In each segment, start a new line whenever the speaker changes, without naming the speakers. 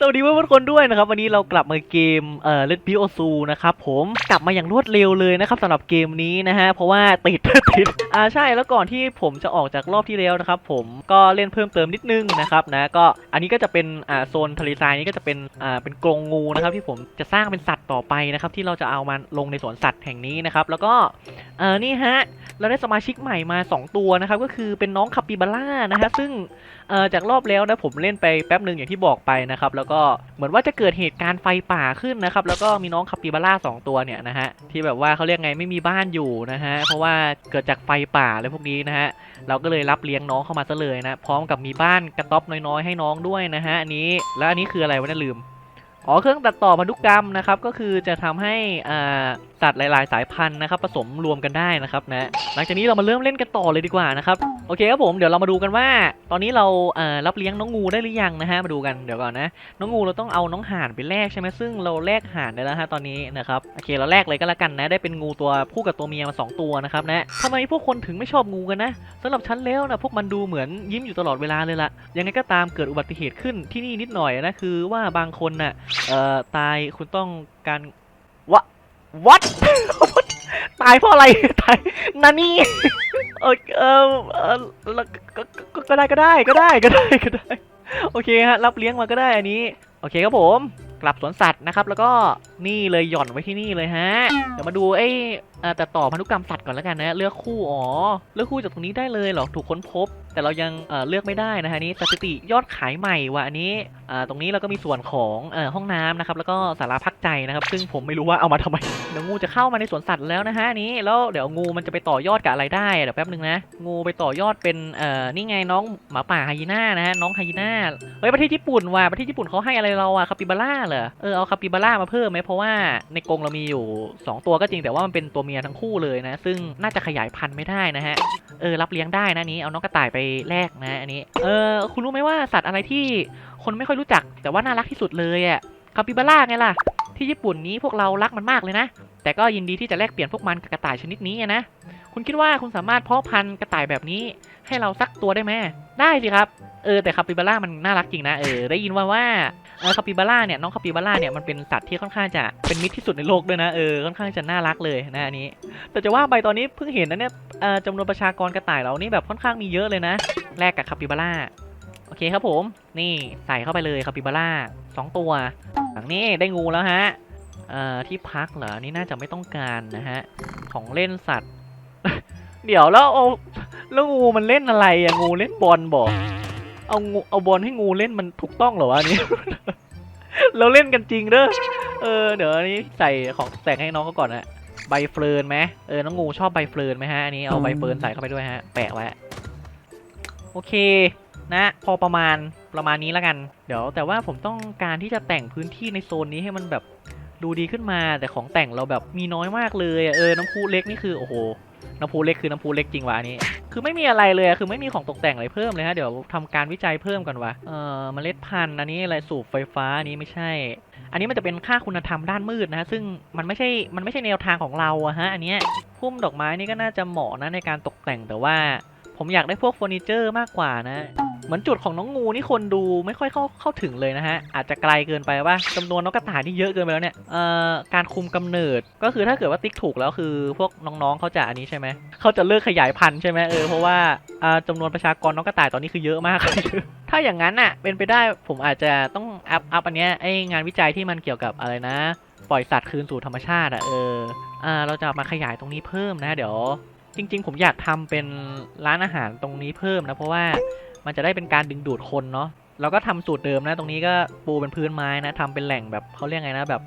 สวัสดีเพื่อนๆทุกคนด้วยนะครับ วันนี้เรากลับมาเกมเอ่อเลดบิโอซูนะครับผมกลับมาอย่างรวดเร็วเลยนะครับสำหรับเกมนี้นะฮะเพราะว่าติดติดอ่าใช่แล้วก่อนที่ผมจะออกจากรอบที่แล้วนะครับผมก็เล่นเพิ่มเติมนิดนึงนะครับนะก็อันนี้ก็จะเป็นอ่าโซนทะเลทรายนี้ก็จะเป็นอ่าเป็นกรงงูนะครับที่ผมจะสร้างเป็นสัตว์ต่อไปนะครับที่เราจะเอามาลงในสวนสัตว์แห่งนี้นะครับแล้วก็เอ่อนี่ฮะเราได้สมาชิกใหม่มา 2 ตัวนะครับก็คือเป็นน้องคาปิบาร่านะฮะซึ่งเอ่อจากรอบแล้วนะผมเล่นไปแป๊บหนึ่งอย่างที่บอกไปนะครับแล้วก็เหมือนว่าจะเกิดเหตุการณ์ไฟป่าขึ้นนะครับ แล้วก็มีน้องคาปิบาร่าสองตัวเนี่ยนะฮะที่แบบว่าเขาเรียกไงไม่มีบ้านอยู่นะฮะเพราะว่าเกิดจากไฟป่าอะไรพวกนี้นะฮะเราก็เลยรับเลี้ยงน้องเข้ามาซะเลยนะพร้อมกับมีบ้านกระต๊อบน้อยๆให้น้องด้วยนะฮะอันนี้แล้วอันนี้คืออะไรวะเนี่ยลืม อ๋อเครื่องตัดต่อพันธุกรรมนะครับก็คือจะทำให้อ่าสัตว์หลาย ๆ สายพันธุ์นะครับผสมรวมกันได้นะครับนะหลังจากนี้เรามาเริ่มเล่นกันต่อเลยดีกว่านะครับโอเคครับผมเดี๋ยวเรามาดูกันว่า ตอนนี้เราเอ่อรับเลี้ยงน้องงูได้หรือยังนะฮะมาดูกันเดี๋ยวก่อนนะน้องงูเราต้องเอาน้องห่านไปแลกใช่ไหมซึ่งเราแลกห่านได้แล้วฮะตอนนี้นะครับโอเคเราแลกเลยก็แล้วกันนะได้เป็นงูตัวผู้กับตัวเมียมาสองตัวนะครับนะทำไมพวกคนถึงไม่ชอบงูกันนะสำหรับฉันแล้วนะพวกมันดูเหมือนยิ้มอยู่ตลอดเวลาเลยล่ะยังไงก็ตามเกิดอุบัติเหตุขึ้นที่นี่นิดหน่อยนะคือว่าบางคนน่ะเอ่อ ตายคุณต้องการวะวัด ตายเพราะอะไร ตายนานี่เออเออเออแล้วก็ก็ก็ก็ได้ก็ได้ก็ได้ก็ได้ก็ได้ โอเคฮะ รับเลี้ยงมาก็ได้อันนี้ โอเคครับผม กลับสวนสัตว์นะครับ แล้วก็ นี่เลยหย่อนไว้ที่นี่เลยฮะ เดี๋ยวมาดูไอ่แต่ต่อพันธุกรรมสัตว์ก่อนแล้วกันนะ เลือกคู่อ๋อ เลือกคู่จากตรงนี้ได้เลยเหรอ ถูกค้นพบ แต่เรายังเลือกไม่ได้นะฮะนี่สถิติยอดขายใหม่ว่ะอันนี้ ตรงนี้เราก็มีส่วนของห้องน้ำนะครับ แล้วก็ศาลาพักใจนะครับ ซึ่งผมไม่รู้ว่าเอามาทำไม เดี๋ยวงูจะเข้ามาในสวนสัตว์แล้วนะฮะนี้ แล้วเดี๋ยวงูมันจะไปต่อยอดกับอะไรได้ เดี๋ยวแป๊บนึงนะ งูไปต่อยอดเป็นนี่ไงน้องหมาป่าไฮยีน่านะฮะ น้องไฮยีน่า เฮ้ยประเทศญี่ปุ่นว่ะ ประเทศญี่ปุ่นเขาให้อะไรเราอะคาปิบาร่าเหรอ เออเอาคาปิบาร่ามาเพิ่มไหมเพราะว่าในกรงเรามีอยู่ 2 ตัวก็จริงแต่ว่ามันเป็นตัวเมียทั้งคู่เลยนะ ซึ่งน่าจะขยายพันธุ์ไม่ได้นะฮะเออรับเลี้ยงได้นะนี้เอาน้องกระต่ายไปแลกนะอันนี้เออคุณรู้ไหมว่าสัตว์อะไรที่คนไม่ค่อยรู้จัก แต่ว่าน่ารักที่สุดเลยอะคาปิบาร่าไงล่ะที่ญี่ปุ่นนี้พวกเรารักมันมากเลยนะ แต่ก็ยินดีที่จะแลกเปลี่ยนพวกมันกับกระต่ายชนิดนี้นะ คุณคิดว่าคุณสามารถเพาะพันธุ์กระต่ายแบบนี้ ให้เราสักตัวได้ไหมได้สิครับ เออแต่คาปิบาร่ามันน่ารักจริงนะเออได้ยินว่าว่า เออคาปิบาร่าเนี่ยน้องคาปิบาร่าเนี่ยมันเป็นสัตว์ที่ค่อนข้างจะเป็นมิตรที่สุดในโลกด้วยนะเออค่อนข้างจะน่ารักเลยนะอันนี้ แต่จะว่าไปตอนนี้เพิ่งเห็นนะเนี่ยจำนวนประชากรกระต่ายเรานี่แบบค่อนข้างมีเยอะเลยนะแลกกับคาปิบาร่าโอเคครับผมนี่ใส่เข้าไปเลยคาปิบาร่าสองตัวหลังนี้ได้งูแล้วฮะเอ่อที่พักเหรอนี่น่าจะไม่ต้องการนะฮะของเล่นสัตว์ เดี๋ยวแล้วเอาแล้วงูมันเล่นอะไรอะงูเล่นบอลบอก เอางูเอาบอลให้งูเล่นมันถูกต้องเหรอวะอันนี้ เราเล่นกันจริงเด้อเออเดี๋ยวอันนี้ใส่ของแต่งให้น้องเขาก่อนนะใบเฟิร์นไหมเออน้องงูชอบใบเฟิร์นไหมฮะอันนี้เอาใบเฟิร์นใส่เข้าไปด้วยฮะ แปะไว้โอเคนะ พอประมาณประมาณนี้แล้วกัน เดี๋ยว แต่ว่าผมต้องการที่จะแต่งพื้นที่ในโซนนี้ให้มันแบบดูดีขึ้นมาแต่ของแต่งเราแบบมีน้อยมากเลยอะเออน้ำพุเล็กนี่คือโอ้โห น้ำพุเล็กคือน้ำพุเล็กจริงวะอันนี้ คือไม่มีอะไรเลยอะคือไม่มีของตกแต่งอะไรเพิ่มเลยฮะเดี๋ยวทำการวิจัยเพิ่มกันวะเอ่อเมล็ดพันธุ์อันนี้อะไรสูบไฟฟ้าอันนี้ไม่ใช่ อันนี้มันจะเป็นค่าคุณธรรมด้านมืดนะฮะซึ่งมันไม่ใช่มันไม่ใช่แนวทางของเราอะฮะอันเนี้ยพุ่มดอกไม้นี่ก็น่าจะเหมาะนะในการตกแต่งแต่ว่า ผมอยากได้พวกเฟอร์นิเจอร์มากกว่านะ เหมือนจุดของน้องงูนี่คนดูไม่ค่อยเข้าเข้าถึงเลยนะฮะ อาจจะไกลเกินไปว่าจำนวนนกกระต่ายที่เยอะเกินไปแล้วเนี่ยเอ่อการคุมกำเนิดก็คือถ้าเกิดว่าติ๊กถูกแล้วคือ พวกน้องๆเขาจะอันนี้ใช่ไหมเขาจะเลิกขยายพันธุ์ใช่ไหมเออเพราะว่าอ่าจำนวนประชากรนกกระต่ายตอนนี้คือเยอะมาก ถ้าอย่างนั้นอะเป็นไปได้ผมอาจจะต้องอัพอัพอันเนี้ยไองานวิจัยที่มันเกี่ยวกับอะไรนะ ปล่อยสัตว์คืนสู่ธรรมชาติอะเอออ่าเราจะมาขยายตรงนี้เพิ่มนะ เดี๋ยวจริง ๆ ผมอยากทำเป็นร้านอาหารตรงนี้เพิ่มนะเพราะว่า มันจะได้เป็นการดึงดูดคนเนาะเราก็ทำสูตรเดิมนะ ตรงนี้ก็ปูเป็นพื้นไม้นะทำเป็นแหล่งแบบเขาเรียกไงนะแบบ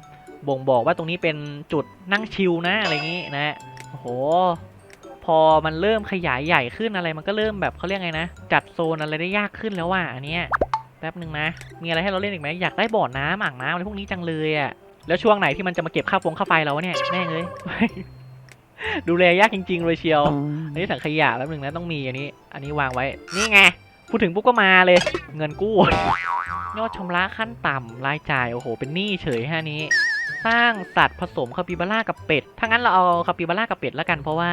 บ่งบอกว่าตรงนี้เป็นจุดนั่งชิลนะอะไรอย่างนี้นะโอ้โห พอมันเริ่มขยายใหญ่ขึ้นอะไรมันก็เริ่มแบบเขาเรียกไงนะ จัดโซนอะไรได้ยากขึ้นแล้วว่ะอันเนี้ยแป๊บหนึ่งนะ มีอะไรให้เราเล่นอีกไหมอยากได้บ่อน้ำอ่างน้ำอะไรพวกนี้จังเลยอะแล้วช่วงไหนที่มันจะมาเก็บค่าฟงค่าไฟเราวะเนี่ยแม่งเลยดูแลยากจริงๆเลยเชียวอันนี้ถังขยะแป๊บหนึงนะต้องมีอันนี้ อันนี้วางไว้นี่ไง พูดถึงปุ๊บก็มาเลย เงินกู้ ยอดชำระขั้นต่ำรายจ่าย โอ้โห เป็นหนี้เฉยฮะนี้ สร้างสัตว์ผสมคาปิบาร่ากับเป็ด ถ้างั้นเราเอาคาปิบาร่ากับเป็ดแล้วกัน เพราะว่า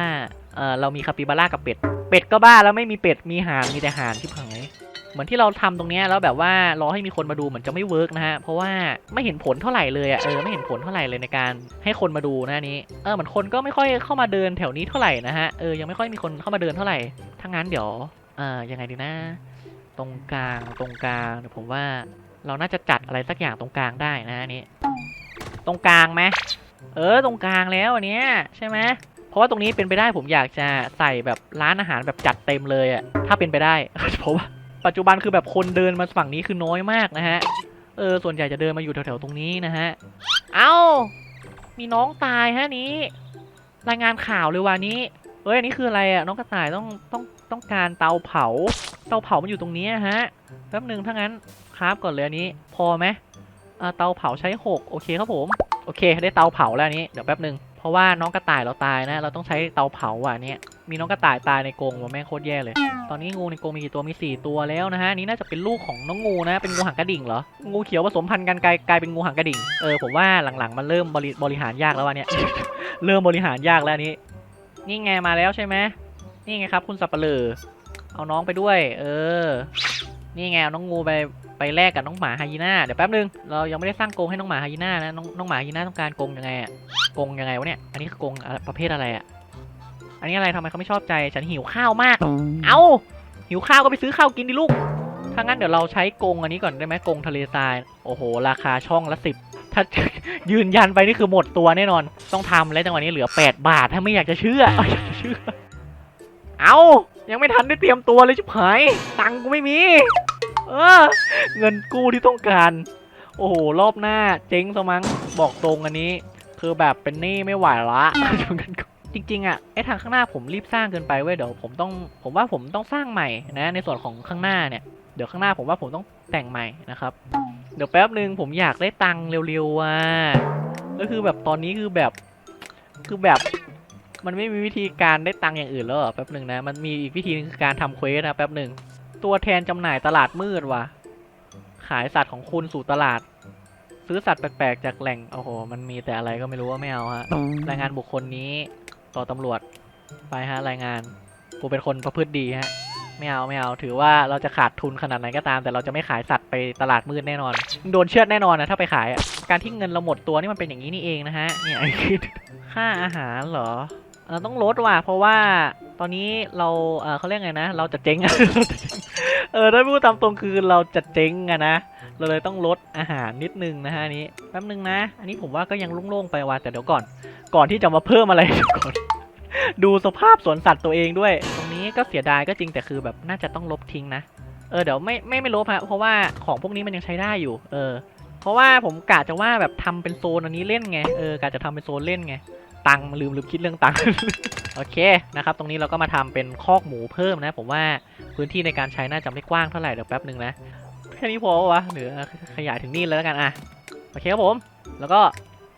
เออเรามีคาปิบาร่ากับเป็ด เป็ดก็บ้าแล้วไม่มีเป็ด มีหานมีแต่หานที่ผังเลยเหมือนที่เราทำตรงนี้แล้วแบบว่ารอให้มีคนมาดูเหมือนจะไม่เวิร์กนะฮะ เพราะว่าไม่เห็นผลเท่าไหร่เลยอะเออไม่เห็นผลเท่าไหร่เลยในการให้คนมาดูนะนนี้ เออเหมือนคนก็ไม่ค่อยเข้ามาเดินแถวนี้เท่าไหร่นะฮะ เออยังไม่ค่อยมีคนเข้ามาเดินเท่าไหร่ถ้างั้นเดี๋ยว เออยังไงดีนะ ตรงกลางตรงกลางเดี๋ยวผมว่าเราน่าจะจัดอะไรสักอย่างตรงกลางได้นะอันนี้ ตรงกลางไหมเออตรงกลางแล้วอันเนี้ยใช่ไหมเพราะว่าตรงนี้เป็นไปได้ผมอยากจะใส่แบบร้านอาหารแบบจัดเต็มเลยอะถ้าเป็นไปได้เพราะว่าปัจจุบันคือแบบคนเดินมาฝั่งนี้คือน้อยมากนะฮะเออส่วนใหญ่จะเดินมาอยู่แถวๆตรงนี้นะฮะเอ้ามีน้องตายฮะนี้ รายงานข่าวเลยวันนี้เฮ้ยอันนี้คืออะไรอะน้องกระต่ายต้องต้องต้องการเตาเผา เตาเผามันอยู่ตรงนี้อะฮะแป๊บหนึ่งถ้างั้นคราฟก่อนเลยอันนี้ พอไหมอ่าเตาเผาใช้หกโอเคครับผม โอเค ได้เตาเผาแล้วนี้ เดี๋ยวแป๊บหนึ่งเพราะว่าน้องกระต่ายเราตายนะ เราต้องใช้เตาเผาอะเนี่ย มีน้องกระต่ายตายในกรงว่ะแม่งโคตรแย่เลย ตอนนี้งูในกรงมีกี่ตัว มีสี่ตัวแล้วนะฮะ นี่น่าจะเป็นลูกของน้องงูนะ เป็นงูหางกระดิ่งเหรอ งูเขียวผสมพันธุ์กันกลายกลายเป็นงูหางกระดิ่ง เออผมว่าหลังๆมันเริ่มบริบริหารยากแล้ววะเนี่ย เริ่มบริหารยากแล้วนนี้ นี่ไงมาแล้วใช่ไหมนี่ไงครับ คุณสับปะเลอ เอาน้องไปด้วย เออ นี่ไงเอาน้องงูไปไปแลกกับน้องหมาไฮยีน่า เดี๋ยวแป๊บนึง เรายังไม่ได้สร้างกรงให้น้องหมาไฮยีน่านะ น้องน้องหมาไฮยีน่าต้องการกรงยังไงอะกรงยังไงวะเนี่ย อันนี้คือกรงอะไรประเภทอะไรอะอันนี้อะไรทำไมเขาไม่ชอบใจ ฉันหิวข้าวมาก เอาหิวข้าวก็ไปซื้อข้าวกินดิลูก ถ้างั้นเดี๋ยวเราใช้กรงอันนี้ก่อนได้ไหมกรงทะเลทราย โอ้โห ราคาช่องละสิบถ้ายืนยันไปนี่คือหมดตัวแน่นอน ต้องทำแล้วจังหวะนี้เหลือ 8 บาท ถ้าไม่อยากจะเชื่ออยากจะเชื่อ เอา ยังไม่ทันได้เตรียมตัวเลยชิบหาย ตังค์กูไม่มี เออ เงินกู้ที่ต้องการ โอ้โห รอบหน้าเจ๊งซะมั้งบอกตรงอันนี้ คือแบบเป็นหนี้ไม่ไหวละจริงๆอะไอทางข้างหน้าผมรีบสร้างเกินไปเว้ยเดี๋ยวผมต้องผมว่าผมต้องสร้างใหม่นะ ในส่วนของข้างหน้าเนี่ยเดี๋ยวข้างหน้าผมว่าผมต้องแต่งใหม่นะครับ เดี๋ยวแป๊บหนึ่งผมอยากได้ตังค์เร็วๆอะก็คือแบบตอนนี้คือแบบ คือแบบ มันไม่มีวิธีการได้ตังค์อย่างอื่นแล้วเหรอแป๊บหนึ่งนะ มันมีอีกวิธีนึงคือการทำเควสนะแป๊บหนึ่ง ตัวแทนจำหน่ายตลาดมืดว่ะ ขายสัตว์ของคุณสู่ตลาด ซื้อสัตว์แปลกๆจากแหล่ง โอ้โห มันมีแต่อะไรก็ไม่รู้ว่าไม่เอาฮะ รายงานบุคคลนี้ต่อตำรวจ ไปฮะรายงาน กูเป็นคนประพฤติดีฮะ ไม่เอาไม่เอา ถือว่าเราจะขาดทุนขนาดไหนก็ตาม แต่เราจะไม่ขายสัตว์ไปตลาดมืดแน่นอน โดนเชือดแน่นอนนะถ้าไปขายอะการที่เงินเราหมดตัวนี่มันเป็นอย่างนี้นี่เองนะฮะ เนี่ยค่าอาหารเหรอ เออต้องลดว่ะเพราะว่าตอนนี้เราเออเขาเรียกไงนะ เราจะเจ๊งเออถ้าพูดตามตรงคือเราจะเจ๊งอะนะเราเลยต้องลดอาหารนิดนึงนะฮะนี้แป๊บนึงนะ อันนี้ผมว่าก็ยังโล่งๆไปว่ะแต่เดี๋ยวก่อน ก่อนที่จะมาเพิ่มอะไรก่อนดูสภาพสวนสัตว์ตัวเองด้วย ตรงนี้ก็เสียดายก็จริงแต่คือแบบน่าจะต้องลบทิ้งนะเออเดี๋ยวไม่ไม่ไม่ลบฮะเพราะว่าของพวกนี้มันยังใช้ได้อยู่ เออ เพราะว่าผมกะจะว่าแบบทำเป็นโซนอันนี้เล่นไงเออกะจะทำเป็นโซนเล่นไง ตังลืมลืมคิดเรื่องตังค์โอเคนะครับ ตรงนี้เราก็มาทำเป็นคอกหมูเพิ่มนะ ผมว่าพื้นที่ในการใช้น่าจะไม่กว้างเท่าไหร่เดี๋ยวแป๊บหนึ่งนะแค่นี้พอปะวะหรือขยายถึงนี่เลยแล้วกันอะโอเคครับผม แล้วก็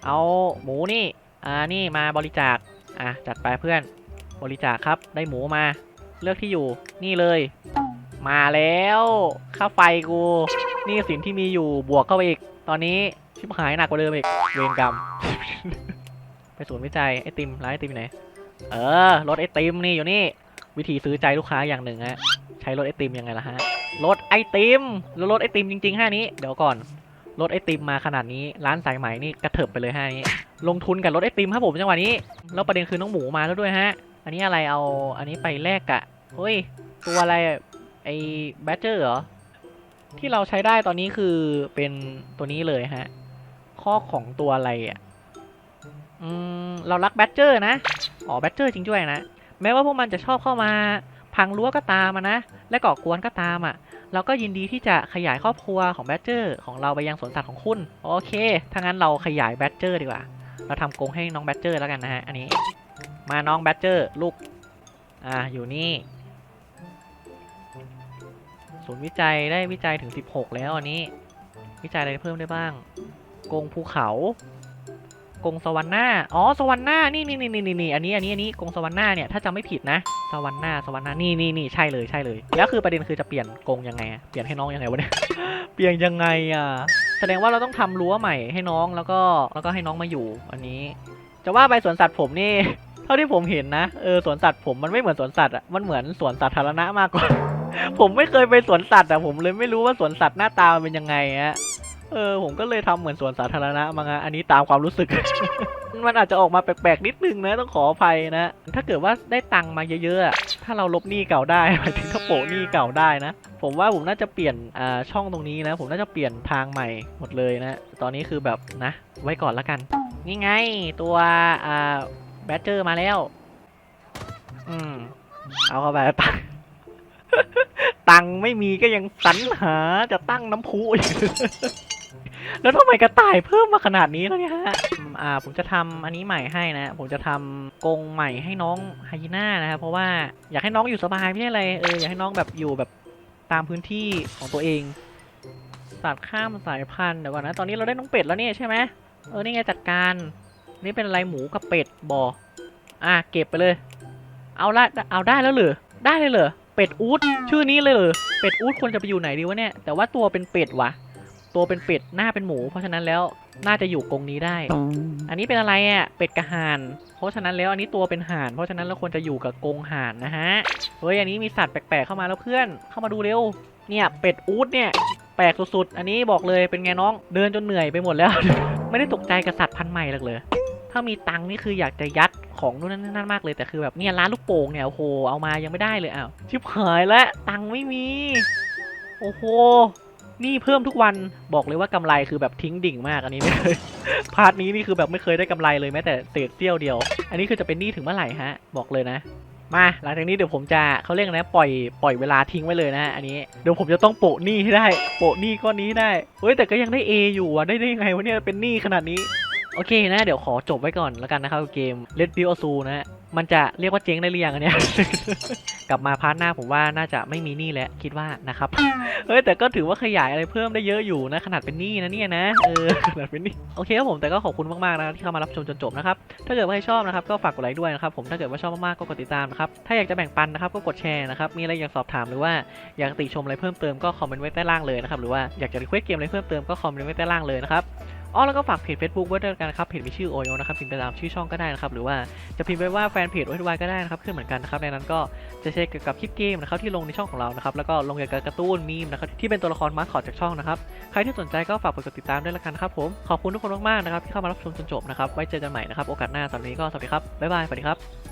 เอาหมูนี่อ่านี่มาบริจาคอะจัดไปเพื่อนบริจาคครับได้หมูมา เลือกที่อยู่นี่เลย มาแล้วค่าไฟกูนี่สินที่มีอยู่บวกเข้าไปอีก ตอนนี้ชิบหายหนักกว่าเดิมอีกเวรกรรม ศูนย์วิจัยไอติมร้านไอติมไหน เออรถไอติมนี่อยู่นี่ วิธีซื้อใจลูกค้าอย่างหนึ่งฮะใช้รถไอติมยังไงล่ะฮะรถไอติมแล้วรถไอติมจริงๆห้านี้เดี๋ยวก่อนรถไอติมมาขนาดนี้ร้านสายไหมนี่กระเถิบไปเลยห้านี้ลงทุนกับรถไอติมครับผมจังหวะนี้แล้วประเด็นคือน้องหมูมาแล้วด้วยฮะ อันนี้อะไรเอาอันนี้ไปแลกกะเฮ้ยตัวอะไรไอแบตเจอร์เหรอที่เราใช้ได้ตอนนี้คือเป็นตัวนี้เลยฮะข้อของตัวอะไรอะ อืมเรารักแบตเจอร์นะ อ๋อแบตเจอร์จริงด้วยนะ แม้ว่าพวกมันจะชอบเข้ามาพังรั้วก็ตามนะ และก่อกวนก็ตามอะ เราก็ยินดีที่จะขยายครอบครัวของแบดเจอร์ของเราไปยังสวนสัตว์ของคุณ โอเคถ้างั้นเราขยายแบดเจอร์ดีกว่า เราทำกรงให้น้องแบดเจอร์แล้วกันนะฮะ อันนี้ มาน้องแบดเจอร์ลูก อ่า อยู่นี่ ศูนย์วิจัยได้วิจัยถึง 16 แล้วอันนี้ วิจัยอะไรเพิ่มได้บ้างกรงภูเขา กงสวรรค์หน้าอ๋อสวรรค์หน้านี่นี่นี่นี่นี่อันนี้อันนี้อันนี้กงสวรรค์หน้าเนี่ยถ้าจำไม่ผิดนะสวรรค์หน้าสวรรค์หน้านี่นี่นี่ใช่เลยใช่เลยแล้วคือประเด็นคือจะเปลี่ยนกงยังไงเปลี่ยนให้น้องยังไงวะเนี่ยเปลี่ยนยังไงอะแสดงว่าเราต้องทำรั้วใหม่ให้น้องแล้วก็แล้วก็ให้น้องมาอยู่ อันนี้ จะว่าไปสวนสัตว์ผมนี่เท่าที่ผมเห็นนะเออสวนสัตว์ผมมันไม่เหมือนสวนสัตว์อะมันเหมือนสวนสาธารณะมากกว่า ผมไม่เคยไปสวนสัตว์อะผมเลยไม่รู้ว่าสวนสัตว์หน้าตามันเป็นยังไงฮะ เออผมก็เลยทำเหมือนสวนสาธารณะมาไงอันนี้ตามความรู้สึก มันอาจจะออกมาแปลกๆนิดนึงนะต้องขออภัยนะ ถ้าเกิดว่าได้ตังค์มาเยอะๆ ถ้าเราลบหนี้เก่าได้หมายถึงถ้าโปะหนี้เก่าได้นะ ผมว่าผมน่าจะเปลี่ยนช่องตรงนี้นะ ผมน่าจะเปลี่ยนทางใหม่หมดเลยนะ ตอนนี้คือแบบนะ ไว้ก่อนละกัน นี่ไงตัวแบดเจอร์มาแล้ว อืม เอาเข้าไปตังตังค์ไม่มีก็ยังสรรหาจะตั้งน้ำพุ แล้วทำไมกระต่ายเพิ่มมาขนาดนี้แล้วเนี่ยฮะ อ่า ผมจะทำอันนี้ใหม่ให้นะ ผมจะทำกรงใหม่ให้น้องไฮยีน่านะครับ เพราะว่าอยากให้น้องอยู่สบายไม่ใช่อะไร เออ อยากให้น้องแบบอยู่แบบตามพื้นที่ของตัวเอง สัตว์ข้ามสายพันธุ์เดี๋ยวก่อนนะ ตอนนี้เราได้น้องเป็ดแล้วเนี่ยใช่ไหมเออ นี่ไงจัดการ นี่เป็นอะไรหมูกับเป็ดบออะ เก็บไปเลย เอาละ เอาได้แล้วเหรอ ได้เลยเหรอ เป็ดอูดชื่อนี้เลยเหรอ เป็ดอูดควรจะไปอยู่ไหนดีวะเนี่ย แต่ว่าตัวเป็นเป็ดวะ ตัวเป็นเป็ดหน้าเป็นหมู เพราะฉะนั้นแล้วน่าจะอยู่กรงนี้ได้ อันนี้เป็นอะไรอะเป็ดกับห่านเพราะฉะนั้นแล้วอันนี้ตัวเป็นห่าน เพราะฉะนั้นเราควรจะอยู่กับกรงห่านนะฮะเฮ้ยอันนี้มีสัตว์แปลกๆเข้ามาแล้วเพื่อนเข้ามาดูเร็ว เนี่ยเป็ดอูดเนี่ยแปลกสุดๆอันนี้บอกเลยเป็นไงน้องเดินจนเหนื่อยไปหมดแล้ว ไม่ได้ตกใจกับสัตว์พันธุ์ใหม่หรอกเลยถ้ามีตังค์นี่คืออยากจะยัดของนู่นนั่นนั่นมากเลยแต่คือแบบเนี่ยร้านลูกโป่งเนี่ยโอ้โหเอามายังไม่ได้เลยอ้าวชิบหายแล้วตังค์ไม่มี โอ้โห นี่เพิ่มทุกวันบอกเลยว่ากำไรคือแบบทิ้งดิ่งมากอันนี้ไม่เคยพาร์ทนี้นี่คือแบบไม่เคยได้กำไรเลยแม้แต่เศษเสี้ยวเดียว อันนี้คือจะเป็นหนี้ถึงเมื่อไหร่ฮะ บอกเลยนะ มาหลังจากนี้เดี๋ยวผมจะเขาเรียกอะไรนะปล่อยปล่อยเวลาทิ้งไว้เลยนะ อันนี้เดี๋ยวผมจะต้องโปะหนี้ให้ได้ โปะหนี้ก้อนนี้ได้เฮ้ยแต่ก็ยังได้ A อยู่อะได้ได้ยังไงวะเนี่ยเป็นหนี้ขนาดนี้ โอเคนะเดี๋ยวขอจบไว้ก่อนแล้วกันนะครับเกม Red b i l d Zoo นะฮะมันจะเรียกว่าเจ๊งได้หรือยังอันเนี้ย กลับมาพาร์ทหน้าผมว่าน่าจะไม่มีหนี้แล้วคิดว่านะครับ เฮ้ยแต่ก็ถือว่าขยายอะไรเพิ่มได้เยอะอยู่นะ ขนาดเป็นหนี้นะเนี่ยนะเออขนาดเป็นหนี้โอเคครับผมแต่ก็ขอบคุณมากๆนะครับที่เข้ามารับชมจนจบนะครับถ้าเกิดว่าใครชอบนะครับก็ฝากกดไลค์ด้วยนะครับผมถ้าเกิดว่าชอบมากๆก็กดติดตามนะครับถ้าอยากจะแบ่งปันนะครับก็กดแชร์นะครับมีอะไรอยากสอบถามหรือว่าอยากติชมอะไรเพิ่มเติมก็คอมเมนต์ไว้ใต้ล่างเลยนะครับหรือว่าอยากจะรีเควสเกมอะไรเพิ่มเติมก็คอมเมนต์ไว้ใต้ล่างเลยนะครับ อ๋อแล้วก็ฝากเพจ Facebook ไว้ด้วยกันะครับเพจมีชื่อโอโยนะครับพิมพ์ไปตามชื่อช่องก็ได้นะครับหรือว่าจะพิมพ์ไปว่าแฟนเพจไว้ด้วยก็ได้นะครับขึ้นเหมือนกันนะครับในนั้นก็จะแชร์เกี่ยวกับคลิปเกมนะครับที่ลงในช่องของเรานะครับแล้วก็ลงเกี่ยวกับการ์ตูนมีมนะครับที่เป็นตัวละครมาสคอตจากช่องนะครับใครที่สนใจก็ฝากกดติดตามด้วยละกันครับผมขอบคุณทุกคนมากๆนะครับที่เข้ามารับชมจนจบนะครับไว้เจอกันใหม่นะครับโอกาสหน้าตอนนี้ก็สวัสดีครับบ๊ายบายสวัสดีครับ